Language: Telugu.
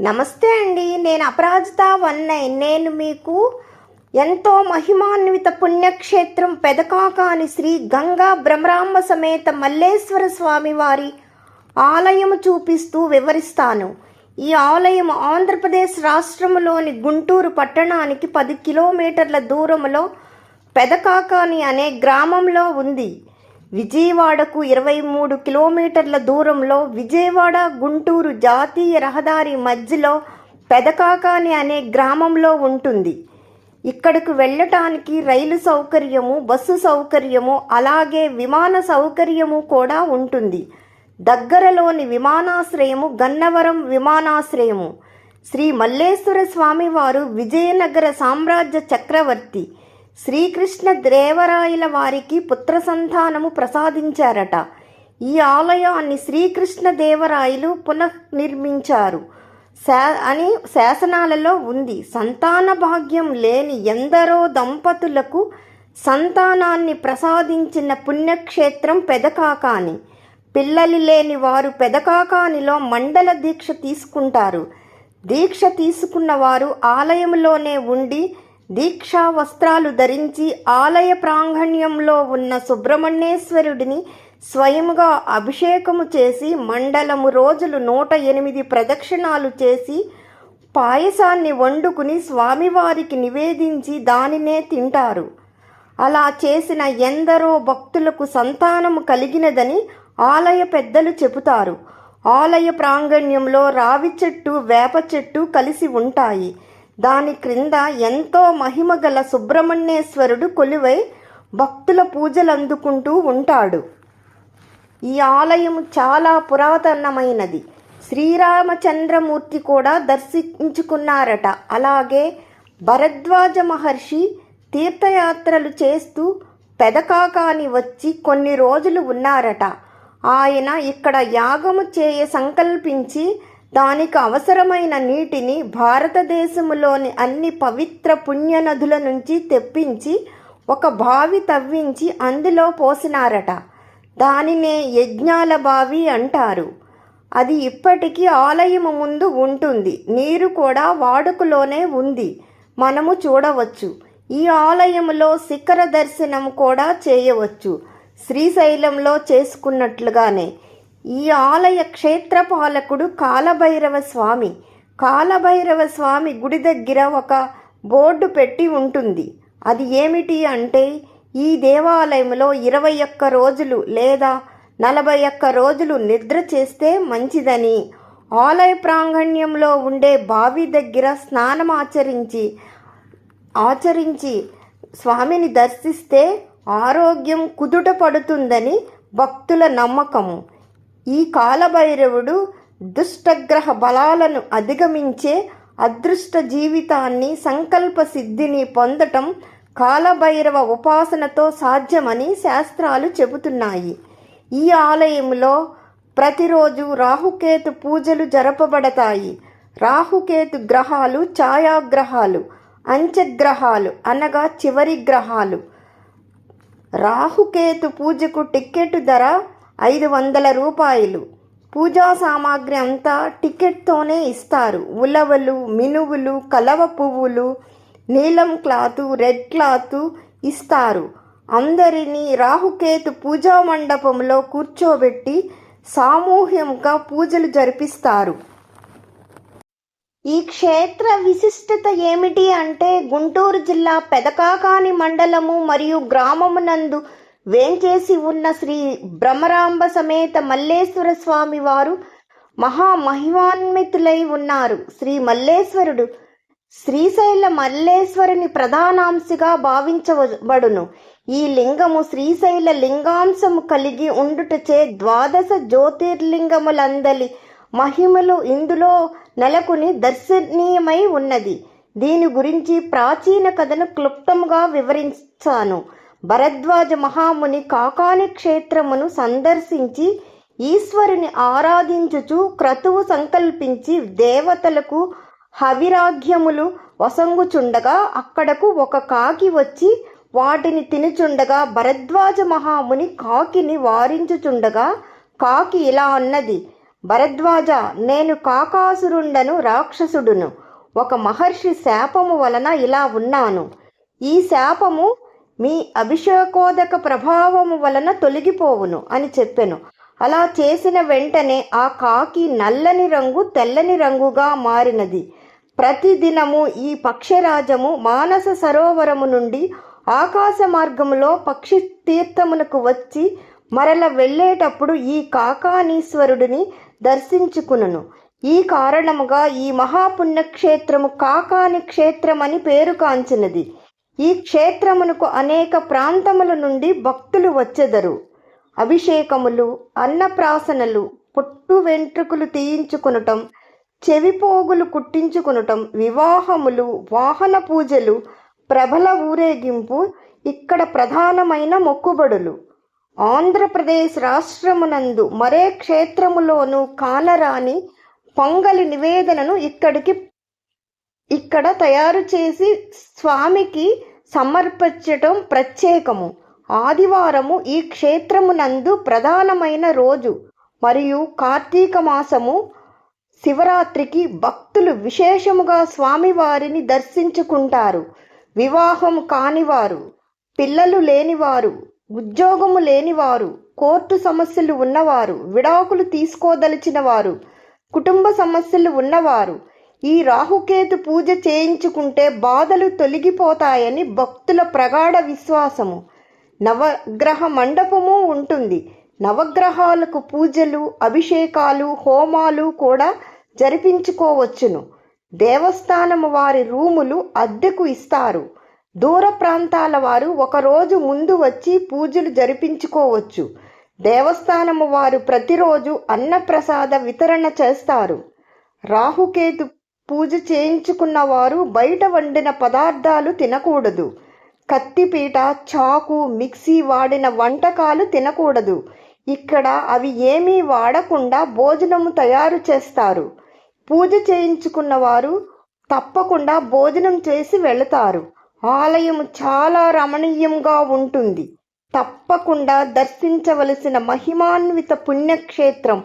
నమస్తే అండి నేను అపరాజిత వన్ నైన్. నేను మీకు ఎంతో మహిమాన్విత పుణ్యక్షేత్రం పెదకాకాని శ్రీ గంగా భ్రమరాంబ సమేత మల్లేశ్వర స్వామి వారి ఆలయము చూపిస్తూ వివరిస్తాను. ఈ ఆలయం ఆంధ్రప్రదేశ్ రాష్ట్రములోని గుంటూరు పట్టణానికి పది కిలోమీటర్ల దూరంలో పెదకాకాని అనే గ్రామంలో ఉంది. విజయవాడకు ఇరవై మూడు కిలోమీటర్ల దూరంలో విజయవాడ గుంటూరు జాతీయ రహదారి మధ్యలో పెదకాకాని అనే గ్రామంలో ఉంటుంది. ఇక్కడకు వెళ్ళటానికి రైలు సౌకర్యము బస్సు సౌకర్యము అలాగే విమాన సౌకర్యము కూడా ఉంటుంది. దగ్గరలోని విమానాశ్రయము గన్నవరం విమానాశ్రయము. శ్రీ మల్లేశ్వర స్వామివారు విజయనగర సామ్రాజ్య చక్రవర్తి. శ్రీకృష్ణ దేవరాయల వారికి పుత్ర సంతానము ప్రసాదించారట. ఈ ఆలయాన్ని శ్రీకృష్ణ దేవరాయలు పునర్నిర్మించారు శా అని శాసనాలలో ఉంది. సంతాన భాగ్యం లేని ఎందరో దంపతులకు సంతానాన్ని ప్రసాదించిన పుణ్యక్షేత్రం పెదకాకాని. పిల్లలు లేని వారు పెదకాకానిలో మండల దీక్ష తీసుకుంటారు. దీక్ష తీసుకున్న వారు ఆలయంలోనే ఉండి దీక్షా వస్త్రాలు ధరించి ఆలయ ప్రాంగణ్యంలో ఉన్న సుబ్రహ్మణ్యేశ్వరుడిని స్వయంగా అభిషేకము చేసి మండలము రోజులు నూట ఎనిమిది ప్రదక్షిణాలు చేసి పాయసాన్ని వండుకుని స్వామివారికి నివేదించి దానినే తింటారు. అలా చేసిన ఎందరో భక్తులకు సంతానము కలిగినదని ఆలయ పెద్దలు చెబుతారు. ఆలయ ప్రాంగణ్యంలో రావి చెట్టు వేప చెట్టు కలిసి ఉంటాయి. దాని క్రింద ఎంతో మహిమగల సుబ్రహ్మణ్యేశ్వరుడు కొలువై భక్తుల పూజలు అందుకుంటూ ఉంటాడు. ఈ ఆలయం చాలా పురాతనమైనది. శ్రీరామచంద్రమూర్తి కూడా దర్శించుకున్నారట. అలాగే భరద్వాజ మహర్షి తీర్థయాత్రలు చేస్తూ పెదకాకాని వచ్చి కొన్ని రోజులు ఉన్నారట. ఆయన ఇక్కడ యాగము చేయ సంకల్పించి దానికి అవసరమైన నీటిని భారతదేశంలోని అన్ని పవిత్ర పుణ్యనదుల నుంచి తెప్పించి ఒక బావి తవ్వించి అందులో పోసినారట. దానినే యజ్ఞాల బావి అంటారు. అది ఇప్పటికీ ఆలయము ముందు ఉంటుంది. నీరు కూడా వాడుకలోనే ఉంది. మనము చూడవచ్చు. ఈ ఆలయంలో శిఖర దర్శనం కూడా చేయవచ్చు. శ్రీశైలంలో చేసుకున్నట్లుగానే ఈ ఆలయ క్షేత్రపాలకుడు కాలభైరవ స్వామి. కాలభైరవ స్వామి గుడి దగ్గర ఒక బోర్డు పెట్టి ఉంటుంది. అది ఏమిటి అంటే ఈ దేవాలయంలో ఇరవై ఒక్క రోజులు లేదా నలభై ఒక్క రోజులు నిద్ర చేస్తే మంచిదని. ఆలయ ప్రాంగణ్యంలో ఉండే బావి దగ్గర స్నానం ఆచరించి ఆచరించి స్వామిని దర్శిస్తే ఆరోగ్యం కుదుట పడుతుందని భక్తుల నమ్మకము. ఈ కాలభైరవుడు దుష్టగ్రహ బలాలను అధిగమించే అదృష్ట జీవితాన్ని సంకల్ప సిద్ధిని పొందటం కాలభైరవ ఉపాసనతో సాధ్యమని శాస్త్రాలు చెబుతున్నాయి. ఈ ఆలయంలో ప్రతిరోజు రాహుకేతు పూజలు జరపబడతాయి. రాహుకేతు గ్రహాలు ఛాయాగ్రహాలు అంచగ్రహాలు అనగా చివరి గ్రహాలు. రాహుకేతు పూజకు టిక్కెట్ ధర ఐదు వందల రూపాయలు. పూజా సామాగ్రి అంతా టికెట్తోనే ఇస్తారు. ఉలవలు మినువులు కలవ పువ్వులు నీలం క్లాతు రెడ్ క్లాతు ఇస్తారు. అందరినీ రాహుకేతు పూజా మండపంలో కూర్చోబెట్టి సామూహ్యంగా పూజలు జరిపిస్తారు. ఈ క్షేత్ర విశిష్టత ఏమిటి అంటే గుంటూరు జిల్లా పెదకాకాని మండలము మరియు గ్రామమునందు వేంచేసి ఉన్న శ్రీ భ్రమరాంబ సమేత మల్లేశ్వర స్వామి వారు మహామహిమాన్వితులై ఉన్నారు. శ్రీ మల్లేశ్వరుడు శ్రీశైల మల్లేశ్వరుని ప్రధానాంశగా భావించబడును. ఈ లింగము శ్రీశైల లింగాంశము కలిగి ఉండుటచే ద్వాదశ జ్యోతిర్లింగములందలి మహిమలు ఇందులో నెలకొని దర్శనీయమై ఉన్నది. దీని గురించి ప్రాచీన కథను క్లుప్తంగా వివరించాను. భరద్వాజ మహాముని కాకాని క్షేత్రమును సందర్శించి ఈశ్వరుని ఆరాధించుచు క్రతువు సంకల్పించి దేవతలకు హవిరాగ్యములు వసంగుచుండగా అక్కడకు ఒక కాకి వచ్చి వాటిని తినుచుండగా భరద్వాజ మహాముని కాకిని వారించుచుండగా కాకి ఇలా అన్నది భరద్వాజ నేను కాకాసురుండను రాక్షసుడును. ఒక మహర్షి శాపము వలన ఇలా ఉన్నాను. ఈ శాపము మీ అభిషేకోదక ప్రభావము వలన తొలగిపోవును అని చెప్పెను. అలా చేసిన వెంటనే ఆ కాకి నల్లని రంగు తెల్లని రంగుగా మారినది. ప్రతిదినము ఈ పక్షరాజము మానస సరోవరము నుండి ఆకాశ మార్గములో పక్షి తీర్థమునకు వచ్చి మరల వెళ్ళేటప్పుడు ఈ కాకానీశ్వరుడిని దర్శించుకును ఈ కారణముగా ఈ మహాపుణ్యక్షేత్రము కాకాని క్షేత్రమని పేరు కాంచినది. ఈ క్షేత్రమునకు అనేక ప్రాంతముల నుండి భక్తులు వచ్చెదరు. అభిషేకములు అన్నప్రాసనలు పుట్టు వెంట్రుకలు తీయించుకునటం చెవిపోగులు కుట్టించుకునటం వివాహములు వాహన పూజలు ప్రబల ఊరేగింపు ఇక్కడ ప్రధానమైన మొక్కుబడులు. ఆంధ్రప్రదేశ్ రాష్ట్రమునందు మరే క్షేత్రములోనూ కానరాని పొంగలి నివేదనను ఇక్కడికి ఇక్కడ తయారు చేసి స్వామికి సమర్పించటం ప్రత్యేకము. ఆదివారము ఈ క్షేత్రమునందు ప్రధానమైన రోజు. మరియు కార్తీక మాసము శివరాత్రికి భక్తులు విశేషముగా స్వామివారిని దర్శించుకుంటారు. వివాహం కానివారు పిల్లలు లేనివారు ఉద్యోగము లేనివారు కోర్టు సమస్యలు ఉన్నవారు విడాకులు తీసుకోదలిచిన వారు కుటుంబ సమస్యలు ఉన్నవారు ఈ రాహుకేతు పూజ చేయించుకుంటే బాధలు తొలగిపోతాయని భక్తుల ప్రగాఢ విశ్వాసము. నవగ్రహ మండపము ఉంటుంది. నవగ్రహాలకు పూజలు అభిషేకాలు హోమాలు కూడా జరిపించుకోవచ్చును. దేవస్థానము వారి రూములు అద్దెకు ఇస్తారు. దూర ప్రాంతాల వారు ఒకరోజు ముందు వచ్చి పూజలు జరిపించుకోవచ్చు. దేవస్థానము వారు ప్రతిరోజు అన్నప్రసాద వితరణ చేస్తారు. రాహుకేతు పూజ చేయించుకున్న వారు బయట వండిన పదార్థాలు తినకూడదు. కత్తిపీట చాకు మిక్సీ వాడిన వంటకాలు తినకూడదు. ఇక్కడ అవి ఏమీ వాడకుండా భోజనము తయారు చేస్తారు. పూజ చేయించుకున్న వారు తప్పకుండా భోజనం చేసి వెళతారు. ఆలయం చాలా రమణీయంగా ఉంటుంది. తప్పకుండా దర్శించవలసిన మహిమాన్విత పుణ్యక్షేత్రం